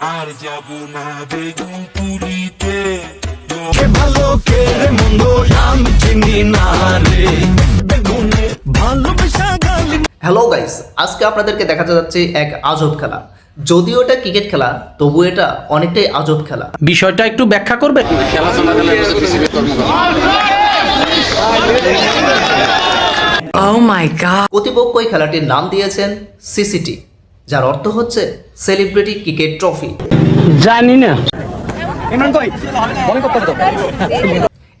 আর যাব না বেগুন তুলিতে কে ভালো কে রে মন্দ আমি চিনি না রে। বেগুনে ভালোবাসা গালি হ্যালো গাইস আজকে আপনাদেরকে দেখাতে যাচ্ছে এক আজব খেলা। যদিও এটা ক্রিকেট খেলা তবু এটা অনেকটাই আজব খেলা। বিষয়টা একটু ব্যাখ্যা করবে Oh my god. এই খেলাটির নাম দিয়েছেন সিসিটি যার অর্থ হচ্ছে সেলিব্রিটি ক্রিকেট ট্রফি। জানি না।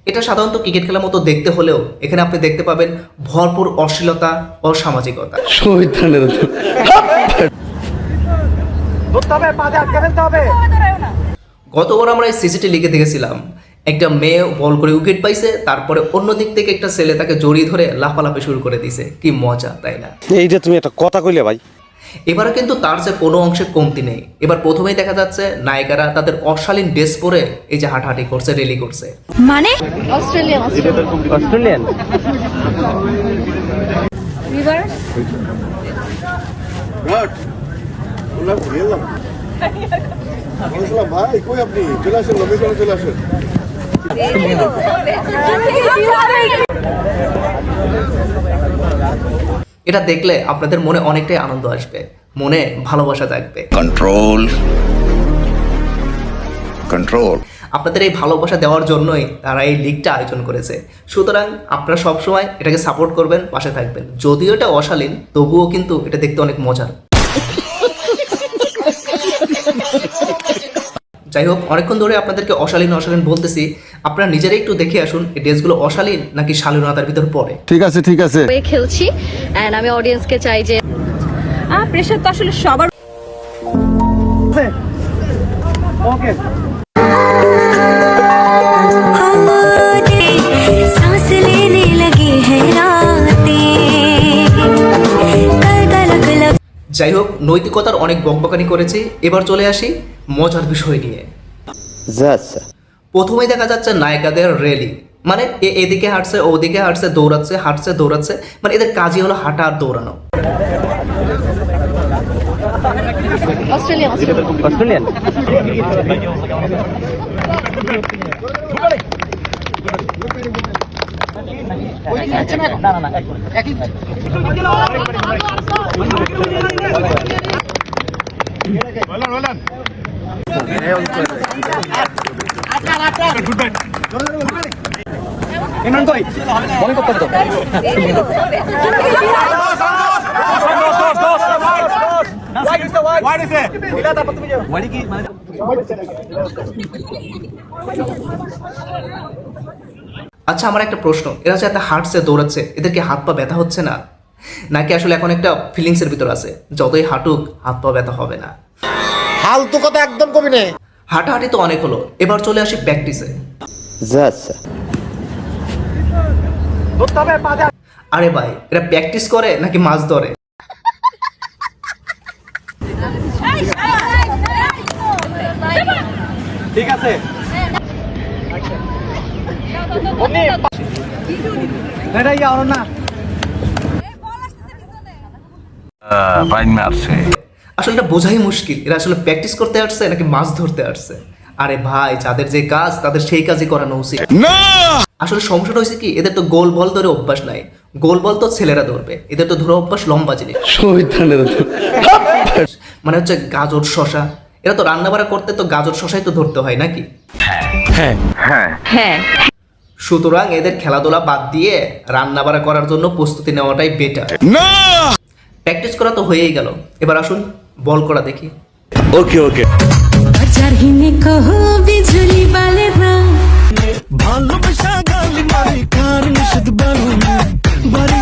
এটা সাধারণত ক্রিকেট খেলার মতো দেখতে হলেও এখানে আপনি দেখতে পাবেন ভরপুর অশ্লীলতা ও সামাজিকতা। গতবার আমরা এই সিসিটি লিগে দেখেছিলাম একটা মেয়ে বল করে উইকেট পাইছে তারপরে অন্য দিক থেকে একটা ছেলে তাকে জড়িয়ে ধরে লাফালাফি শুরু করে দিছে কি মজা তাই না? এইটা তুমি একটা কথা কইলে ভাই এবারে কিন্তু তার যে কোনো অংশে কমতি নেই এবার প্রথমেই দেখা যাচ্ছে নায়িকারা তাদের অশালীন ড্রেস পরে এই যে হাঁটাহাঁটি করছে রেলি করছে মানে অস্ট্রেলিয়ান অস্ট্রেলিয়ান ভাই কই আপনি চলে আসেন চলে আসেন এটা দেখলে আপনাদের মনে অনেকটাই আনন্দ আসবে মনে ভালোবাসা জাগবে। কন্ট্রোল কন্ট্রোল আপনাদের এই ভালোবাসা দেওয়ার জন্যই তারা এই লিগটা আয়োজন করেছে। সুতরাং আপনারা সবসময় এটাকে সাপোর্ট করবেন পাশে থাকবেন। যদিও এটা অশালীন তবুও কিন্তু এটা দেখতে অনেক মজার। যাই হোক অনেকক্ষণ ধরে আপনাদেরকে অশালীন অশালীন বলতেছি। আপনারা নিজেরাই একটু দেখে আসুন এই ড্রেসগুলো অশালীন নাকি শালীনতার ভিতর পড়ে? ঠিক আছে ঠিক আছে। খেলছি এন্ড আমি অডিয়েন্সকে চাই যে প্রেশার তো আসলে সবার ওকে যাই হোক নৈতিকতার অনেক বকবকানি করেছি। এবার চলে আসি মজার বিষয় নিয়ে। আচ্ছা। প্রথমেই দেখা যাচ্ছে নায়িকাদের র্যালি মানে এদিকে হাঁটছে ওদিকে হাঁটছে দৌড়াচ্ছে হাঁটছে দৌড়াচ্ছে। মানে এদের কাজই হলো হাঁটা আর দৌড়ানো। Australian Australian. আচ্ছা আমার একটা প্রশ্ন। এরা যে এত হাঁটছে, দৌড়াচ্ছে এদেরকে হাত পা ব্যথা হচ্ছে না? নাকি আসলে এখন একটা ফিলিংসের ভিতর আছে, যতই হাঁটুক হাত পা ব্যথা হবে না? ফালতু কথা একদম কবি নে হাঁটাহাঁটি তো অনেক হলো। এবার চলে আসি প্র্যাকটিসে আরে ভাই এরা প্র্যাকটিস করে নাকি মাছ ধরে? আসলে এটা বোঝাই মুশকিল। এরা আসলে প্র্যাকটিস করতে আসছে নাকি মাছ ধরতে আসছে? আরে ভাই যাদের যে কাজ তাদের সেই কাজই করানো উচিত। আসলে সমস্যাটা হয়েছে কি এদের তো গোল বল ধরে অভ্যাস নাই। গোল বল তো ছেলেরা ধরবে। এদের তো ধরে অভ্যাস লম্বা জিনিস। মানে হচ্ছে গাজর শশা এরা তো রান্না বাড়া করতে তো গাজর শশাই তো ধরতে হয় নাকি? হ্যাঁ। সুতরাং এদের খেলাধুলা বাদ দিয়ে রান্না বাড়া করার জন্য প্রস্তুতি নেওয়াটাই বেটার প্র্যাকটিস করা তো হয়েই গেল। এবার আসুন বল করা দেখি। না। বাড়ি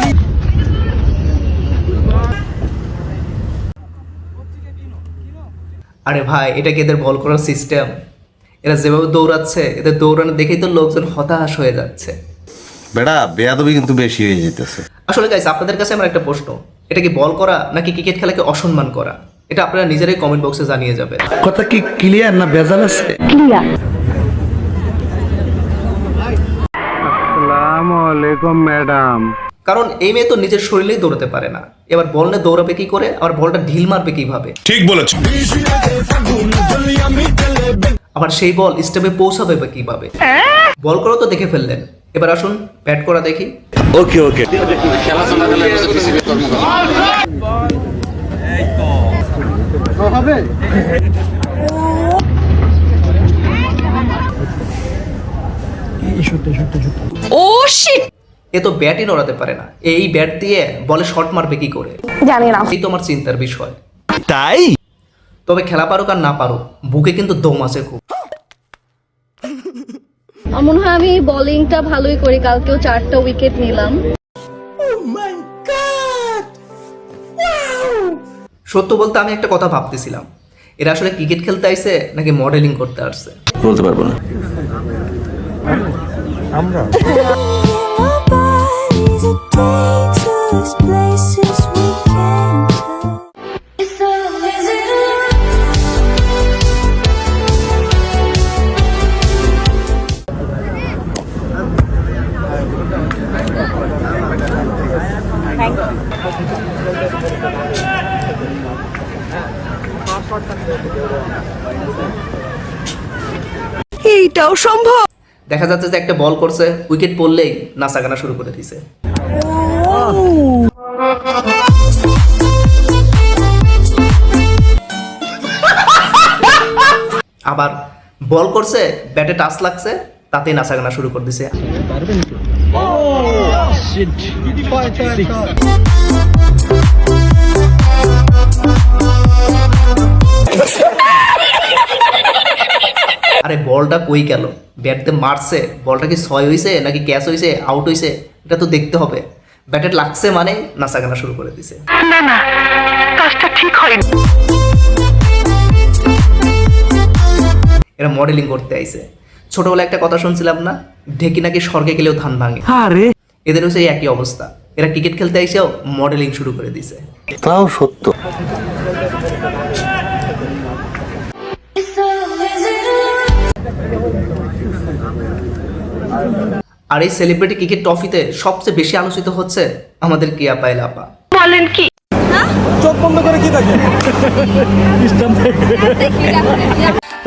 আরে ভাই এটা কি এদের বল করার সিস্টেম এরা যেভাবে দৌড়াচ্ছে এদের দৌড়ানো দেখেই তো লোকজন হতাশ হয়ে যাচ্ছে। বেড়া বেয়াদবি কিন্তু বেশি হয়ে যেতেছে। আসলে গাইস আপনাদের কাছে আমার একটা প্রশ্ন। এটা কি বল করা নাকি ক্রিকেট খেলাকে অসম্মান করা? এটা আপনারা নিজেরাই কমেন্ট বক্সে জানিয়ে যাবেন। কথা কি ক্লিয়ার না ভেজাল আছে? ক্লিয়ার আসসালামু আলাইকুম ম্যাডাম কারণ এই মেয়ে তো নিজের শরীরেই দৌড়াতে পারে না। এবার বল নিয়ে দৌড়াবে কি করে? আর বলটা ঢিল মারবে কীভাবে? ঠিক বলেছ। আবার সেই বল স্টেপে পৌঁছাবে বা কীভাবে? বল করো তো দেখে ফেললেন। এবার আসুন ব্যাট করা দেখি। ওকে ওকে ও শিট এ তো ব্যাটই নড়াতে পারে না। এই ব্যাট দিয়ে বলে শট মারবে কি করে? জানি না। এই তোমার চিন্তার বিষয়। তাই? তবে খেলা পারুক আর না পারুক বুকে কিন্তু দম আছে খুব। আমার মনে হয় আমি বোলিংটা ভালোই করি কালকেও চারটা উইকেট নিলাম। সত্য বলতে আমি একটা কথা ভাবতেছিলাম। এরা আসলে ক্রিকেট খেলতে আইছে নাকি মডেলিং করতে আসছে? বলতে পারব না। a dangerous এইটাও সম্ভব। দেখা যাচ্ছে যে একটা বল করছে উইকেট পড়লেই নাচাগানা শুরু করে দিছে। আবার বল করছে ব্যাটে টাচ লাগছে তাতেই নাচাগানা শুরু করে দিছে। আরে বলটা কই গেল? ব্যাটতে মারছে বলটা কি ছয় হইছে নাকি ক্যাচ হইছে আউট হইছে? এটা তো দেখতে হবে। ব্যাটে লাগছে মানে নাচাগানা শুরু করে দিছে। এরা মডেলিং করতে আইছে। ছোটবেলায় একটা কথা শুনছিলাম না ঢেকি নাকি স্বর্গে গেলেও ধান ভাঙে। এদের হচ্ছে এই একই অবস্থা। এরা ক্রিকেট খেলতে আইসেও মডেলিং শুরু করে দিছে। তাও সত্য। আর এই সেলিব্রিটি ক্রিকেট ট্রফিতে সবচেয়ে বেশি আলোচিত হচ্ছে? আমাদের কিয়া পাইল আপা। বলেন কি? চোখ বন্ধ করে কি দেখেন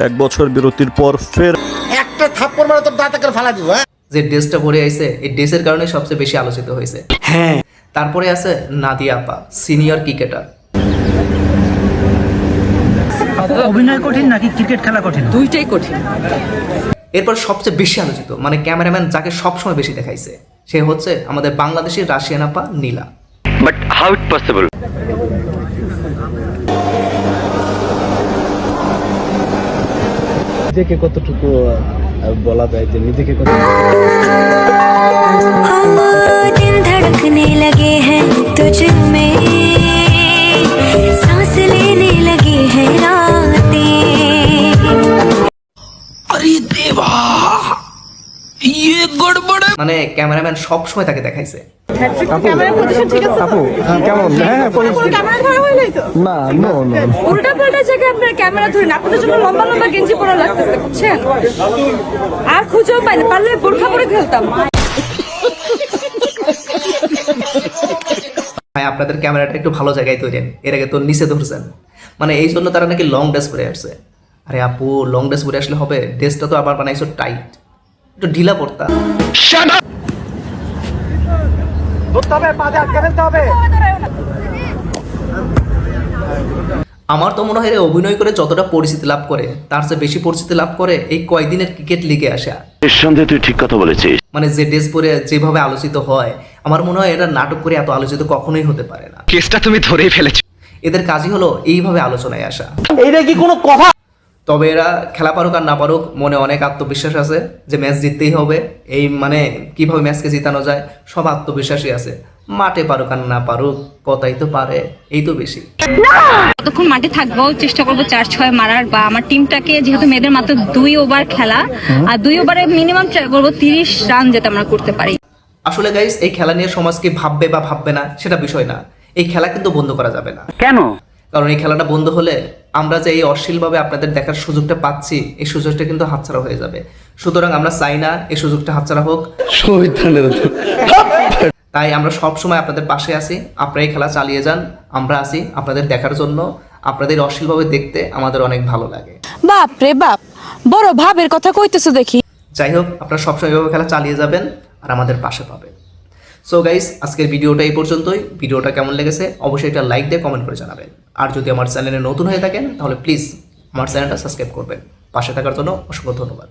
এক বছর বিরতির পর ফের একটা থাপ্পড় মারা তোর দাঁতে করে ফালা দিব হ্যাঁ? যে ড্রেসটা পরে আইছে এই ড্রেসের কারণে সবচেয়ে বেশি আলোচিত হয়েছে। হ্যাঁ। তারপরে আছে নাদিয়া আপা সিনিয়র ক্রিকেটার অভিনয় কঠিন নাকি ক্রিকেট খেলা কঠিন? দুইটাই কঠিন। এরপর সবচেয়ে বেশি আলোচিত মানে ক্যামেরাম্যান যাকে সবসময় বেশি দেখাইছে সে হচ্ছে আমাদের বাংলাদেশের রাশিয়ান আপা Nila but how it possible নিজেকে কতটুকু বলা যায় যে নিজেকে কত हाँ, दिल धड़कने लगे हैं तुझ में सांस लेने लगी हैं লম্বা গেঞ্জি পরা লাগতেছে বুঝছেন? আর খুঁজেও পাই না পারলে বোরখা পরে খেলতাম ভাই আপনাদের ক্যামেরাটা একটু ভালো জায়গায় তৈরেন এর আগে তো নিচে ধরছেন। মানে এই জন্য তারা নাকি লং ড্রেস পরে আসছে। আরে আপু লং ড্রেস পরে আসলে হবে। ড্রেসটা তো আবার বানাইছো টাইট একটু ঢিলা পড়তা আমার তো মনে হয় অভিনয় করে যতটা পরিচিতি লাভ করে তার চেয়ে বেশি পরিচিতি লাভ করে এই কয়দিনের ক্রিকেট লিগে আসা। নিঃসন্দেহে তুই ঠিক কথা বলেছিস। মানে যে ড্রেস পরে যেভাবে আলোচিত হয় আমার মনে হয় এটা নাটক করে এত আলোচিত কখনোই হতে পারে না। কেসটা তুমি ধরেই ফেলেছো। এদের কাজই হলো এইভাবে আলোচনায় আসা। এইটা কি কোনো কথা? তবে এরা খেলা পারুক আর না পারুক মনে অনেক আত্মবিশ্বাস আছে যে ম্যাচ জিততেই হবে। এই মানে কীভাবে ম্যাচকে জিতানো যায় সব আত্মবিশ্বাসই আছে। মাঠে পারুক আর না পারুক কথাই তো পারে এই তো বেশি। কতক্ষণ মাঠে থাকব চেষ্টা করব চার ছয় মারার বা আমার টিমটাকে যেহেতু মেয়েদের মাত্র দুই ওভার খেলা আর দুই ওভারে মিনিমাম ট্রাই করব তিরিশ রান যাতে আমরা করতে পারি। আসলে গাইস এই খেলা নিয়ে সমাজকে ভাববে বা ভাববে না সেটা বিষয় না। এই খেলা কিন্তু বন্ধ করা যাবে না। কেন? কারণ এই খেলাটা বন্ধ হলে আমরা যে এই অশ্লীলভাবে আপনাদের দেখার সুযোগটা পাচ্ছি এই সুযোগটা কিন্তু হাতছাড়া হয়ে যাবে। সুতরাং আমরা চাই না এই সুযোগটা হাতছাড়া হোক। তাই আমরা সব সময় আপনাদের পাশে আছি। আপনারা এই খেলা চালিয়ে যান। আমরা আছি আপনাদের দেখার জন্য। আপনাদের অশ্লীলভাবে দেখতে আমাদের অনেক ভালো লাগে। বাপ রে বাপ বড় ভাবের কথা কইতেছো দেখি। যাই হোক আপনারা সবসময় এভাবে খেলা চালিয়ে যাবেন আর আমাদের পাশে পাবেন। সো গাইস আজকের ভিডিওটা এই পর্যন্তই। ভিডিওটা কেমন লেগেছে? অবশ্যই একটা লাইক দিয়ে কমেন্ট করে জানাবেন। আর যদি আমার চ্যানেলে নতুন হয়ে থাকেন, তাহলে প্লিজ আমার চ্যানেলটা সাবস্ক্রাইব করবেন। পাশে থাকার জন্য অসংখ্য ধন্যবাদ।